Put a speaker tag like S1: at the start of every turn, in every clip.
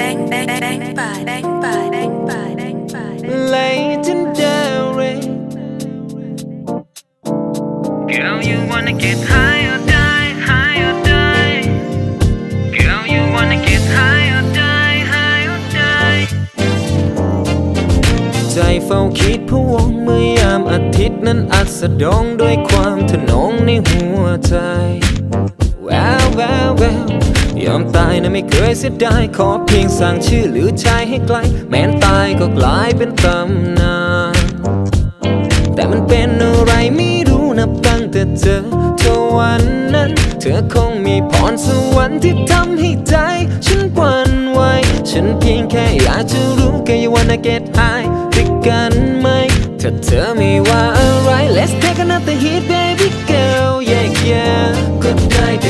S1: đánh đánh đánh bài đánh bài đánh bài đánh bài đánh
S2: legendary. Girl, you wanna get high or die, high or die. Girl, you wanna get high or die, high or die. ใจเฝ้าคิดพะวงเมื่อยามอาทิตย์นั้นอัสดงด้วยความทะนงในหัวใจ แววแววแววย อมตายนะไม่เคยเสียดายขอเพียงสั่งชื่อหรือใจให้ไกล แม้นตายก็กลายเป็นตำนานแต่มันเป็นอะไรไม่รู้นับตั้งแต่เจอเธอวันนั้น เธอคงมีพรสวรรค์ที่ทำให้ใจ ฉันวั่นไหวฉันเพียงแค่อยากจะรู้แค่ you wanna get high ด้วยกันไหมถ้าเธอไม่ว่าอะไร let's take another hit baby girl yeah yeah ก็ได้แต่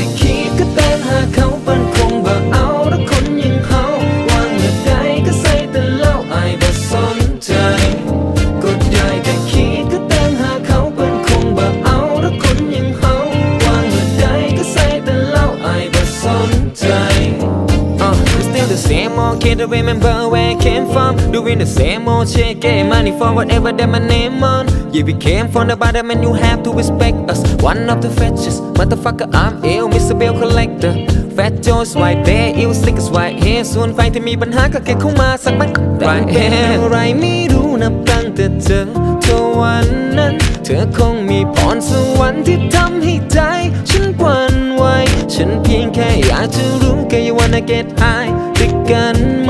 S2: คิด from Doing the same old shit, getting money for whatever that my name on Yeah, we came from the bottom and you have to respect us One of the fetches, motherfucker, I'm ill, Mr. Bill Collector Fat Joe's right there, ill slick is right here ส่วนใครที่มีปัญหาก็แค่เข้ามาสักมันแต่เป็นอะไรไม่รู้นับตั้งแต่เจอเธอวันนั้น เธอคงมีพรสวรรค์ที่ทำให้ใจ ฉันหวั่นไหวฉันเพียงแค่อยากจะรู้แค่ you wanna get high ด้วยกัน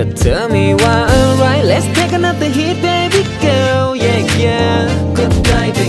S2: ไหม ถ้าเธอไม่ว่าอะไร let's take another hit baby girl yeah yeah ก็ได้แต่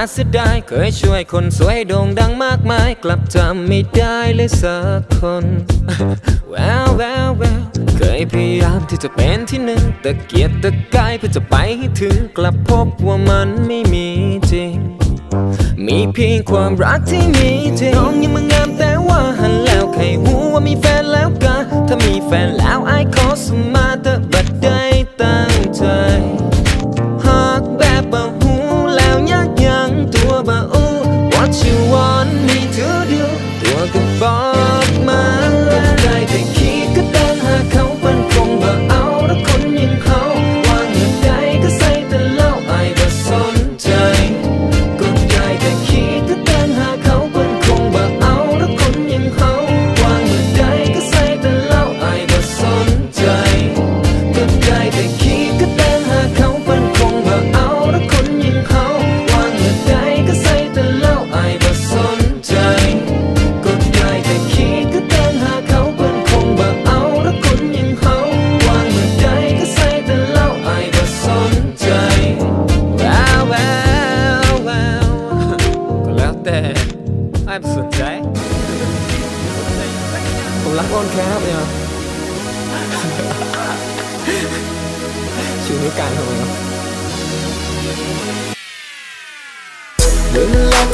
S2: าเสียดายเคยช่วยคนสวยโด่งดังมากมาย กลับจำไม่ได้เลยสักคนแววแววแววเคยพยายามที่จะเป็นที่หนึ่งแตะเกียกตะกายเพื่อจะไปให้ถึงกลับพบว่ามันไม่มีจริง มีเพียงความรักที่มีจริงน้องยังมางามแต่ว่าหันแล้วใครหูว่ามีแฟนแล้วกันถ้ามีแฟนแล้วไอ้ขอสมาแต่บัดได้ตั้งใจ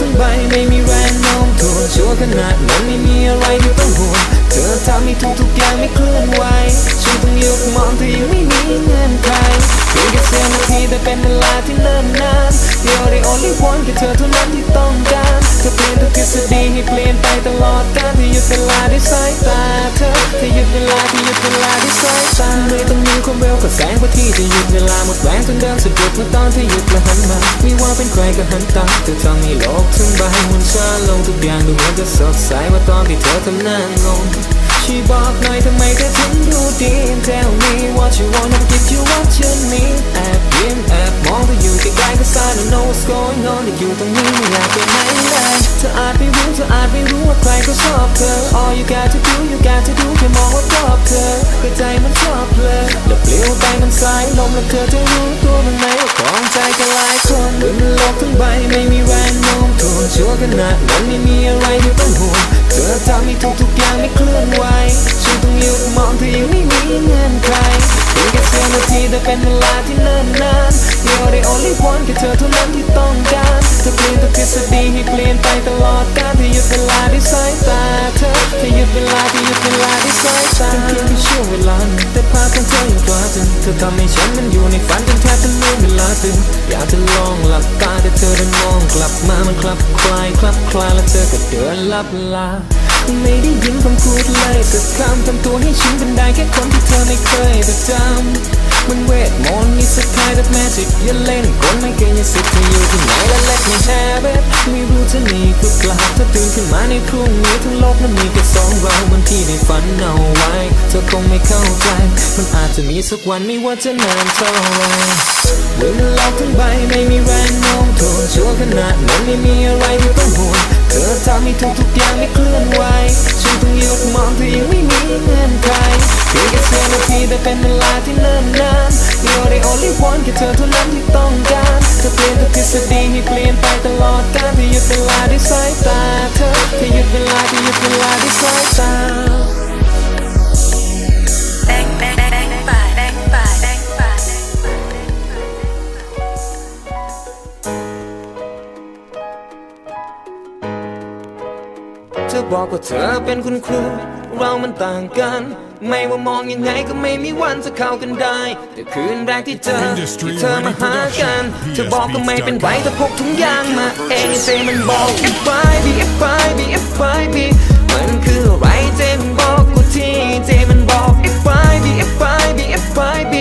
S2: ทั้งใบไม่มีแรงโน้มถ่วงชั่วขนาดนั้นไม่มีอะไรที่ต้องห่วง เธอทำให้ทุกทุกๆอย่างไม่เคลื่อนไหวฉันต้องหยุดมองเธอยังไม่มีเงื่อนไขเพียงแค่เสี้ยวนาทีแต่เป็นเวลาที่เนิ่นนาน You're the only one แค่เธอเท่านั้นที่ต้องการเธอเปลี่ยนทุกทฤษฎีให้เปลี่ยนไปตลอดกาลที่หยุดเวลาด้วยสายตาเธอที่หยุดเวลาที่หยุดเวลาด้วยสายตาไม่ต้องมีความเร็วกับแสงกว่าที่จะหยุดเวลาหมดแรงจนเดินสะดุดเมื่อตอนที่หยุดและหันมาไม่ว่าเป็นใครก็หันตาเธอทำให้โลกทั้งใบหมุนช้าลงทุกอย่างดูเหมือนจะสดใสเมื่อตอนที่เธอทำหน้างง ช่วยบอกหน่อยทำไมเธอถึงดูดี Tell me what you want I'll give you what you need แอบยิ้มแอบมองเธออยู่ไกล้ๆก็ I don't know what's going on แต่อยู่ตรงนี้ไม่อยากไปไหนเลยเธออาจไม่รู้เธออาจไม่รู้ว่าใครก็ชอบเธอ All you got to do you got to do แค่มองว่าชอบเธอก็ใจมันชอบเพลอแล้วปลิวไปมันสายลมแล้วเธอจะรู้ตัวมันไหมว่าของใจกันหลายคนบนโลกทั้งใบไม่มีแรง ชั่วขนาดนั้นไม่มีอะไรที่ต้องห่วงเธอทำให้ทุกทุกๆอย่างไม่เคลื่อนไหวฉันต้องหยุดมองเธอยังไม่มีเงื่อนไขเพียงแค่เสี้ยวนาทีแต่เป็นเวลาที่เนิ่นนาน You're the only one แค่เธอเท่านั้นที่ต้องการเธอเปลี่ยนทุกทฤษฎีให้เปลี่ยนไปตลอดกาลเธอหยุดเวลาด้วยสายตาเธอเธอหยุดเวลาเธอหยุดเวลาด้วยสายตาเป็นเพียงแค่ช่วงเวลาแต่ภาพของเธอยังกลาถึงเธอทำให้ฉันมันอยู่ในฝันจนแทบจะลืมเวลาตื่นอยากจะลองหลับตา ลับคลับคลายคลับคลายแล้วเธอก็เดินลับลา ไม่ได้ยินคำพูดเลยสักคำทำตัวให้ฉันเป็นได้แค่คนที่เธอไม่เคยประจำมันเวทมนต์นี่สกายแบบแมจิกอย่าเล่นกลไม่เกยอย่าสิทธิ์เธออยู่ที่ไหนและเล็กไม่แฮบ it ไม่รู้จะหนีก็กลับถ้าตื่นขึ้นมาในพรุ่งนี้ทั้งโลกนั้นมีแค่สองเราเหมือนที่ได้ฝันเอาไว้ เธอคงไม่เข้าใจ มันอาจจะมีสักวันไม่ว่าจะนานเท่าไหรเมื่อโลกทั้งใบไม่มีแรงโน้มถ่วงชั่วขนาดนั้นไม่มีอะไรที่ต้องห่วงเธอทำให้ทุกทุกๆอย่างไม่เคลื่อนไหวฉันต้องหยุดมองเธอยังไม่มีเงื่อนไขเพียงแค่เสี้ยวนาทีแต่เป็นเวลาที่เนิ่นนาน You're the only one แค่เธอเท่านั้นที่ต้องการเธอเปลี่ยนทุกทฤษฎีให้เปลี่ยนไปตลอดกาลเธอหยุดเวลาด้วยสายตาเธอเธอหยุดเวลาเธอหยุดเวลาด้วยสายตา บอกว่าเธอเป็นคุณครู เรามันต่างกัน ไม่ว่ามองยังไงก็ไม่มีวันจะเข้ากันได้ แต่คืนแรกที่เจอที่เธอมาหากัน เธอบอกก็ไม่เป็นไรแต่พกถุงยางมาเองเจมันบอก F I B F I B F I B มันคืออะไรเจมันบอกกูทีเจมันบอก F I B F I B F I B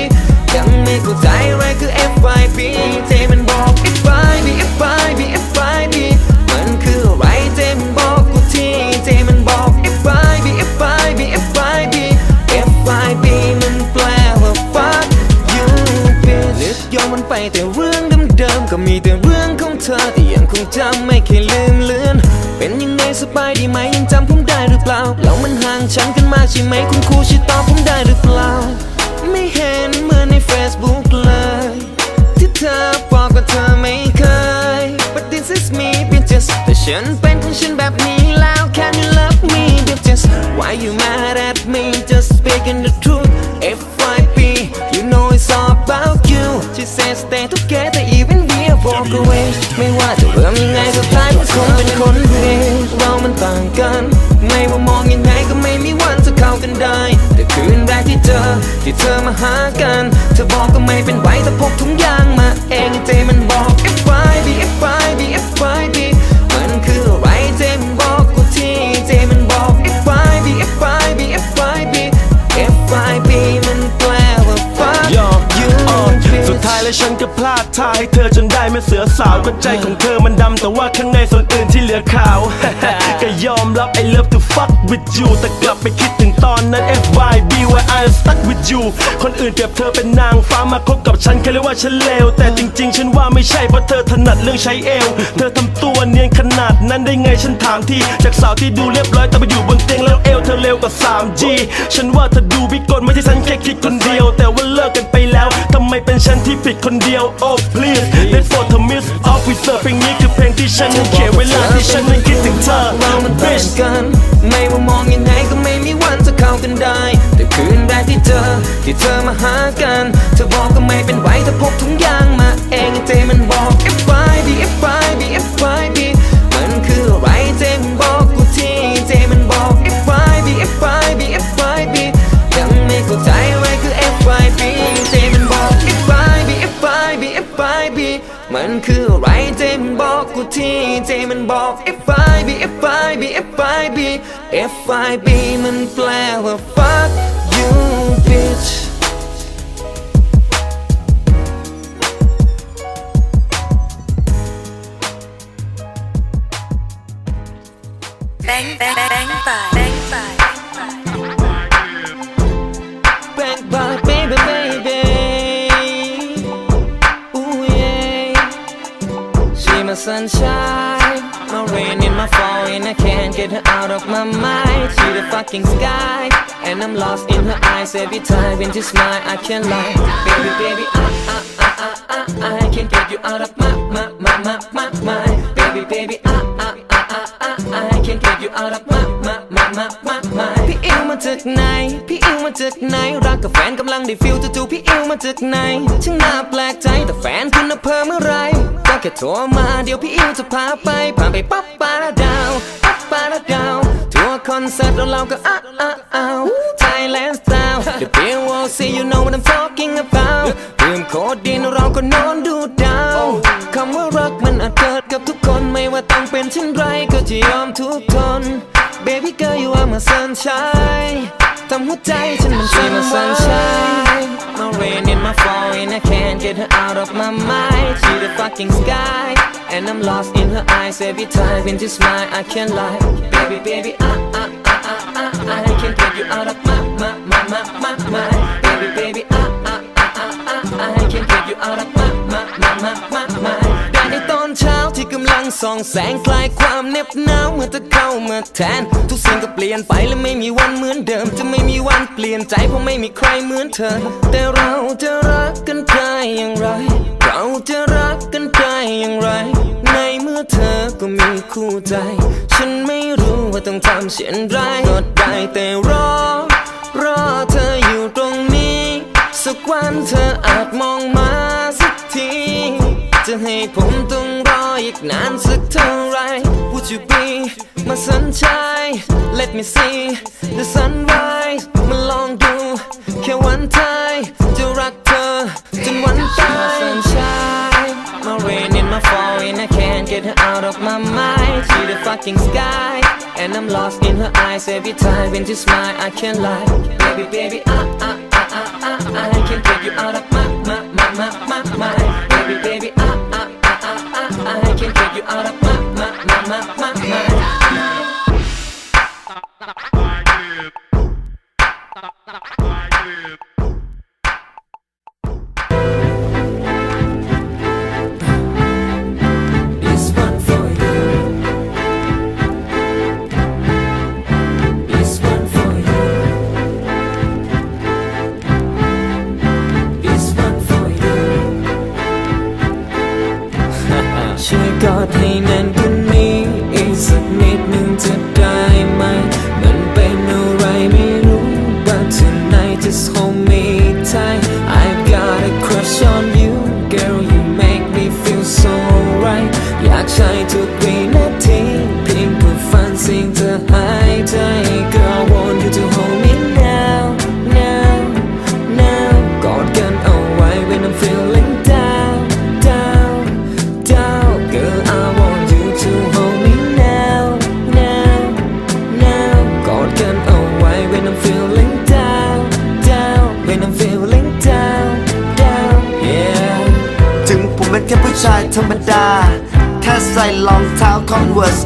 S2: แล้วมันห่างฉันกันมากใช่ไหมคุณครูช่วยตอบผมได้หรือเปล่า ไม่เห็นเหมือนใน Facebook เลย ที่เธอบอกว่าเธอไม่เคย But this is me bitches แต่ฉันเป็นของฉันแบบนี้แล้ว Can you love me bitches Why you mad at me just speaking the truth FYP you know it's all about you She says stay together even we are walk away ไม่ว่าจะเริ่มยังไงสุดท้ายก็คงเป็นคนเดียวเรามันต่างกัน ไม่ว่ามองยังไงก็ไม่มีวันจะเข้ากันได้ แต่คืนแรกที่เจอที่เธอมาหากัน เธอบอกก็ไม่เป็นไรแต่พกถุงยางมาเองเจมันบอก F I B F I B F I B มันคืออะไรเจมันบอกกูทีเจมันบอก F I B F I B F I B F I B มันแปลว่า fuck
S3: ยอม
S2: you
S3: อ่อน
S2: bitch
S3: สุดท้ายแล้ว ก็พลาดท่าให้เธอจนได้แม่เสือสาวก็ใจของเธอมันดำแต่ว่าข้างในส่วนอื่นที่เหลือขาว ก็ยอมรับ I love to fuck with you แต่กลับไปคิดถึงตอนนั้น FYB where I stuck with you คนอื่นเปรียบเธอเป็นนางฟ้ามาคบกับฉันแค่เรียกว่าฉันเลวแต่จริงๆ ฉันว่าไม่ใช่เพราะเธอถนัดเรื่องใช้เอว เธอทำตัวเนียนขนาดนั้นได้ไงฉันถามทีจากสาวที่ดูเรียบร้อยแต่ไปอยู่บนเตียงแล้วเอวเธอเร็วกว่า 3G ฉันว่าเธอดูพิกลไม่ใช่ฉันแค่คิดคนเดียว แต่ว่าเลิกกันไปแล้วทำไมเป็นฉันที่ผิดคนเดียว Oh please let's for the miss officer เพลงนี้คือเพลงที่ฉันเขียนเวลาที่ฉันนั้นคิดถึงเธอ
S2: เรามันต่าง
S3: Bitch
S2: กัน ไม่ว่ามองยังไงก็ไม่มีวันจะเข้ากันได้ แต่คืนแรกที่เจอที่เธอมาหากัน เธอบอกก็ไม่เป็นไรเธอพกถุงยางมา คืออะไรเจมันบอกกูทีเจมันบอก F I B F I B F I B F I B มันแปลว่า fuck you bitch every time when she smile I can't lie Baby baby I I I I I I can't get you out of my my my my my mind Baby baby I I I I I I can't get you out of my my my my my my พี่อิวมาจากไหนพี่อิวมาจากไหนรักกับแฟนกำลังได้ฟิลจู่ๆพี่อิวมาจากไหนช่างน่าแปลกใจแต่แฟนคุณน่ะเพิ่มเมื่อไรก็แค่โทรมาเดี๋ยวพี่อิวจะพาไปพาไปปั๊บปาราดาวปั๊บปาราดาวทัวร์คอนเสิร์ตแล้วเราก็อ้าอ้าอ้าว Thailand style The bill will see you know what I'm talking about ดื่มโคดดินเราก็นอนดูดาวคำว่ารักมันอาจเกิดกับทุกคนไม่ว่าต้องเป็นเช่นไรก็จะยอมทุกทน Baby girl you are my sunshine ทำหัวใจฉันมันสั่นไหว My rain in my fall and I can't get her out of my mind She the fucking sky And I'm lost in her eyes every time when she smile I can't lie Baby baby I I I I I I can't get you out of my my my my ส่องแสงคลายความเหน็บหนาวเมื่อเธอเข้ามาแทน ทุกสิ่งก็เปลี่ยนไปและไม่มีวันเหมือนเดิม จะไม่มีวันเปลี่ยนใจเพราะไม่มีใครเหมือนเธอ แต่เราจะรักกันได้อย่างไร เราจะรักกันได้อย่างไร ในเมื่อเธอก็มีคู่ใจ ฉันไม่รู้ว่าต้องทำเช่นไรก็ได้แต่รอ รอเธออยู่ตรงนี้ สักวันเธออาจมองมา จะให้ผมต้องรออีกนานสักเท่าไหร Would you be my sunshine Let me see the sunrise มาลองดู แค่วันท้ายจะรักเธอจนวันตาย Sunshine My rain in my fall and I can't get her out of my mind She the fucking sky And I'm lost in her eyes every time when she smile I can't lie Baby baby I I I I I I can't get you out of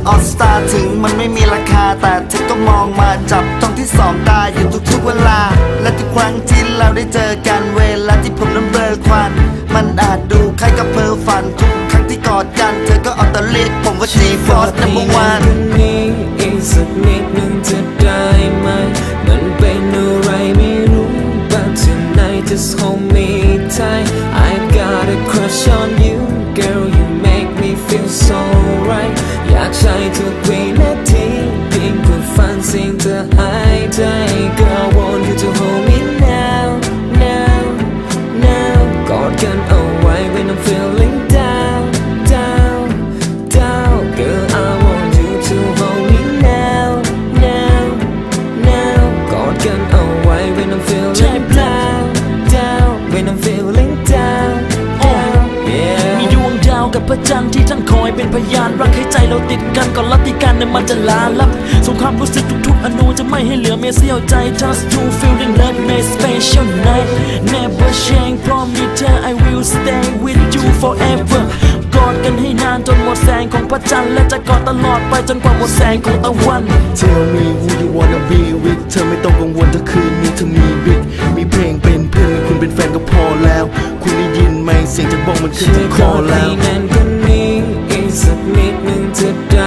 S2: ออสตา
S4: ถึงมันไม่มีราคา แต่เธอก็มองมาจับต้องที่สองตาอยู่ทุกๆเวลา และทุกครั้งที่เราได้เจอกันเวลาที่ผมนั้นเบลอควัน มันอาจดูคล้ายกับเพอฝันทุกครั้งที่กอดกัน เธอก็เอาแต่เรียกผมว่า G-Force number one
S2: จันท
S5: ร์ที่ท่านคอยเป็นพยานรักให้ใจเราติดกันก่อนลัทธิการนั้นมันจะลาลับสงความรู้สึกทุกๆอนูจะไม่ให้เหลือเมเสียวใจ just you feeling love in special night never change from me เธอ I will stay with you forever กอดกันให้นานจนหมดแสงของพระจันทร์และจะกอดตลอดไปจนกว่าหมดแสงของตะวัน
S3: Tell me who you wanna be with เธอไม่ต้องกังวลถ้าคืนนี้เธอมีบิ๊กมีเพลงเป็นเพื่อนมีคุณเป็นแฟนก็พอแล้ว คุณได้ยินไหมเสียงจากบ้องมันขึ้น
S2: ช่ว
S3: ถึ
S2: ย
S3: ง
S2: ก
S3: คอแล้ว
S2: สักนิดหนึ่งจะได้